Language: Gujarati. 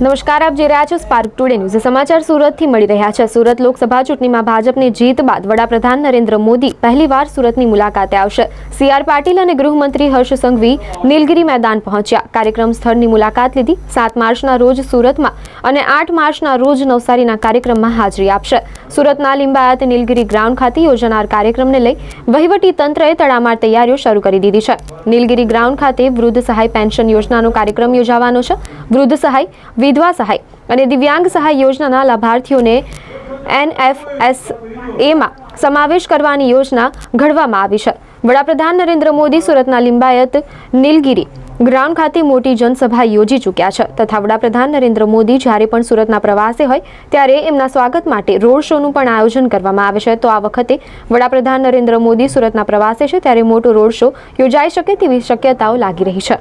નમસ્કાર, આપ જે રહ્યા છો સ્પાર્ક ટુડે ન્યૂઝ સમાચાર સુરતથી મળી રહ્યા છે. સુરત લોકસભા ચૂંટણીમાં ભાજપની જીત બાદ વડાપ્રધાન નરેન્દ્ર મોદી પહેલીવાર સુરતની મુલાકાતે આવશે. સીઆર પાટીલ અને ગૃહમંત્રી હર્ષ સંઘવી નીલગિરી મેદાન પહોંચ્યા. કાર્યક્રમ સ્થળની મુલાકાત લીધી. સાત માર્ચના રોજ સુરતમાં અને આઠ માર્ચના રોજ નવસારીના કાર્યક્રમમાં હાજરી આપશે. સુરતના લિંબાયત નીલગિરી ગ્રાઉન્ડ ખાતે યોજાનાર કાર્યક્રમને લઈ વહીવટી તંત્રએ તડામાર તૈયારીઓ શરૂ કરી દીધી છે. નીલગિરી ગ્રાઉન્ડ ખાતે વૃદ્ધ સહાય પેન્શન યોજનાનો કાર્યક્રમ યોજાવાનો છે. વૃદ્ધ સહાય, વિધવા સહાય અને દિવ્યાંગ સહાય યોજનાના લાભાર્થીઓને એનએફએસએમાં સમાવેશ કરવાની યોજના ઘડવામાં આવી છે. વડાપ્રધાન નરેન્દ્ર મોદી સુરતના લિંબાયત, નીલગીરી ગ્રાઉન્ડ ખાતે મોટી જનસભા યોજી ચૂક્યા છે. તથા વડાપ્રધાન નરેન્દ્ર મોદી જ્યારે પણ સુરતના પ્રવાસે હોય, ત્યારે એમના સ્વાગત માટે રોડ શોનું પણ આયોજન કરવામાં આવે છે. તો આ વખતે વડાપ્રધાન નરેન્દ્ર મોદી સુરતના પ્રવાસે છે, ત્યારે મોટો રોડ શો યોજાઈ શકે તેવી શક્યતાઓ લાગી રહી છે.